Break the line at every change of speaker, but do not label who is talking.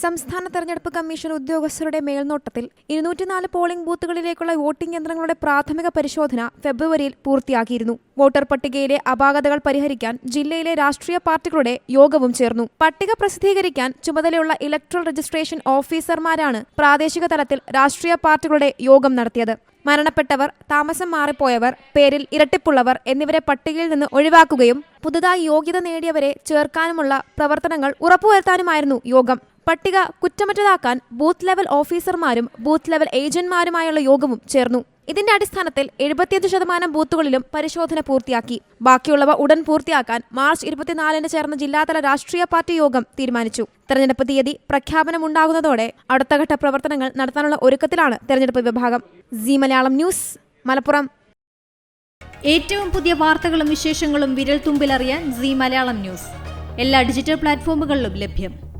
സംസ്ഥാന തെരഞ്ഞെടുപ്പ് കമ്മീഷൻ ഉദ്യോഗസ്ഥരുടെ മേൽനോട്ടത്തിൽ ഇരുന്നൂറ്റിനാല് പോളിംഗ് ബൂത്തുകളിലേക്കുള്ള വോട്ടിംഗ് യന്ത്രങ്ങളുടെ പ്രാഥമിക പരിശോധന ഫെബ്രുവരിയിൽ പൂർത്തിയാക്കിയിരുന്നു. വോട്ടർ പട്ടികയിലെ അപാകതകൾ പരിഹരിക്കാൻ ജില്ലയിലെ രാഷ്ട്രീയ പാർട്ടികളുടെ യോഗവും ചേർന്നു. പട്ടിക പ്രസിദ്ധീകരിക്കാൻ ചുമതലയുള്ള ഇലക്ട്രൽ രജിസ്ട്രേഷൻ ഓഫീസർമാരാണ് പ്രാദേശിക തലത്തിൽ രാഷ്ട്രീയ പാർട്ടികളുടെ യോഗം നടത്തിയത്. മരണപ്പെട്ടവർ താമസം മാറിപ്പോയവർ പേരിൽ ഇരട്ടിപ്പുള്ളവർ എന്നിവരെ പട്ടികയിൽ നിന്ന് ഒഴിവാക്കുകയും പുതുതായി യോഗ്യത നേടിയവരെ ചേർക്കാനുമുള്ള പ്രവർത്തനങ്ങൾ ഉറപ്പുവരുത്താനുമായിരുന്നു യോഗം. പട്ടിക കുറ്റമറ്റതാക്കാൻ ബൂത്ത് ലെവൽ ഓഫീസർമാരും ബൂത്ത് ലെവൽ ഏജന്റുമാരുമായുള്ള യോഗവും ചേർന്നു. ഇതിന്റെ അടിസ്ഥാനത്തിൽ എഴുപത്തിയഞ്ച് ശതമാനം ബൂത്തുകളിലും പരിശോധന പൂർത്തിയാക്കി. ബാക്കിയുള്ളവ ഉടൻ പൂർത്തിയാക്കാൻ മാർച്ച് ഇരുപത്തിനാലിന് ചേർന്ന ജില്ലാതല രാഷ്ട്രീയ പാർട്ടി യോഗം തീരുമാനിച്ചു. തെരഞ്ഞെടുപ്പ് തീയതി പ്രഖ്യാപനമുണ്ടാകുന്നതോടെ അടുത്തഘട്ട പ്രവർത്തനങ്ങൾ നടത്താനുള്ള ഒരുക്കത്തിലാണ് തെരഞ്ഞെടുപ്പ് വിഭാഗം. C Malayalam news Malappuram.
ഏറ്റവും പുതിയ വാർത്തകളും വിശേഷങ്ങളും വിരൽ തുമ്പിലറിയാൻ സി മലയാളം ന്യൂസ്. എല്ലാ ഡിജിറ്റൽ പ്ലാറ്റ്ഫോമുകളിലും ലഭ്യം.